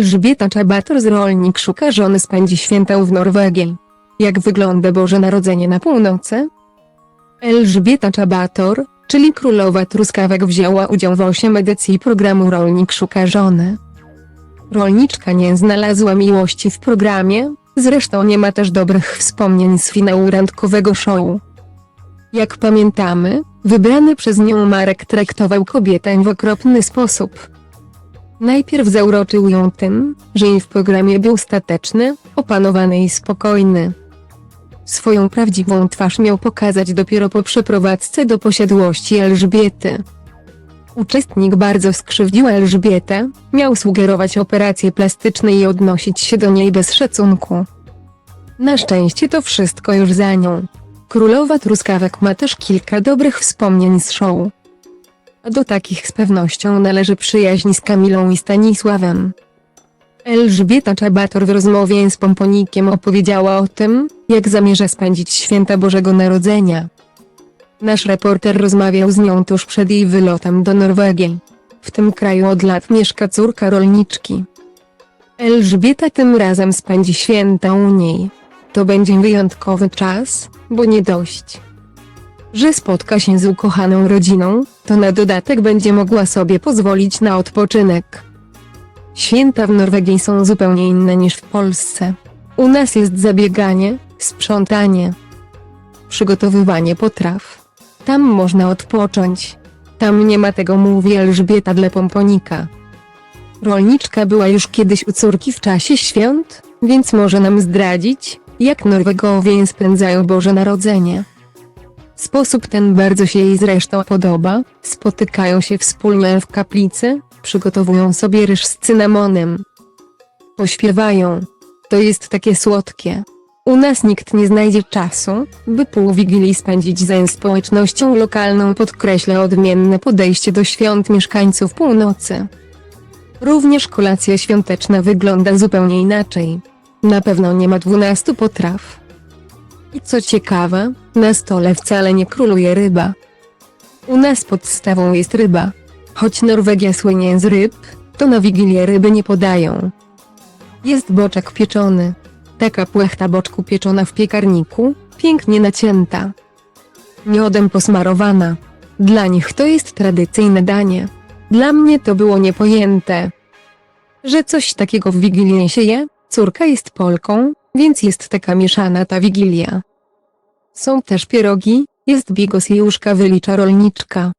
Elżbieta Czabator z Rolnik szuka żony spędzi święta w Norwegii. Jak wygląda Boże Narodzenie na północy? Elżbieta Czabator, czyli królowa truskawek wzięła udział w 8 edycji programu Rolnik szuka żony. Rolniczka nie znalazła miłości w programie, zresztą nie ma też dobrych wspomnień z finału randkowego show. Jak pamiętamy, wybrany przez nią Marek traktował kobietę w okropny sposób. Najpierw zauroczył ją tym, że jej w programie był stateczny, opanowany i spokojny. Swoją prawdziwą twarz miał pokazać dopiero po przeprowadzce do posiadłości Elżbiety. Uczestnik bardzo skrzywdził Elżbietę, miał sugerować operacje plastyczne i odnosić się do niej bez szacunku. Na szczęście to wszystko już za nią. Królowa Truskawek ma też kilka dobrych wspomnień z show. Do takich z pewnością należy przyjaźń z Kamilą i Stanisławem. Elżbieta Czabator w rozmowie z Pomponikiem opowiedziała o tym, jak zamierza spędzić święta Bożego Narodzenia. Nasz reporter rozmawiał z nią tuż przed jej wylotem do Norwegii. W tym kraju od lat mieszka córka rolniczki. Elżbieta tym razem spędzi święta u niej. To będzie wyjątkowy czas, bo nie dość, że spotka się z ukochaną rodziną, to na dodatek będzie mogła sobie pozwolić na odpoczynek. Święta w Norwegii są zupełnie inne niż w Polsce. U nas jest zabieganie, sprzątanie, przygotowywanie potraw. Tam można odpocząć. Tam nie ma tego, mówi Elżbieta dla Pomponika. Rolniczka była już kiedyś u córki w czasie świąt, więc może nam zdradzić, jak Norwegowie spędzają Boże Narodzenie. Sposób ten bardzo się jej zresztą podoba, spotykają się wspólnie w kaplicy, przygotowują sobie ryż z cynamonem. Pośpiewają. To jest takie słodkie. U nas nikt nie znajdzie czasu, by pół Wigilii spędzić ze społecznością lokalną podkreśla odmienne podejście do świąt mieszkańców północy. Również kolacja świąteczna wygląda zupełnie inaczej. Na pewno nie ma 12 potraw. I co ciekawe, na stole wcale nie króluje ryba. U nas podstawą jest ryba. Choć Norwegia słynie z ryb, to na Wigilię ryby nie podają. Jest boczek pieczony. Taka płechta boczku pieczona w piekarniku, pięknie nacięta. Miodem posmarowana. Dla nich to jest tradycyjne danie. Dla mnie to było niepojęte. Że coś takiego w Wigilię się je, córka jest Polką, więc jest taka mieszana ta Wigilia. Są też pierogi, jest bigos i uszka wylicza rolniczka.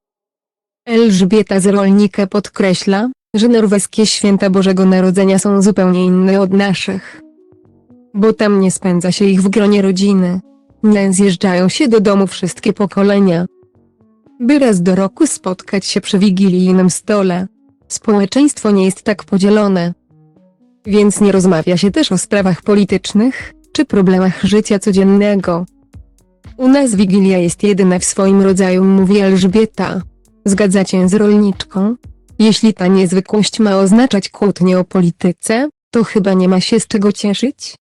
Elżbieta z Rolnika podkreśla, że norweskie święta Bożego Narodzenia są zupełnie inne od naszych. Bo tam nie spędza się ich w gronie rodziny. Nie zjeżdżają się do domu wszystkie pokolenia. By raz do roku spotkać się przy wigilijnym stole. Społeczeństwo nie jest tak podzielone. Więc nie rozmawia się też o sprawach politycznych, czy problemach życia codziennego. U nas Wigilia jest jedyna w swoim rodzaju, mówi Elżbieta. Zgadzacie z rolniczką? Jeśli ta niezwykłość ma oznaczać kłótnię o polityce, to chyba nie ma się z czego cieszyć.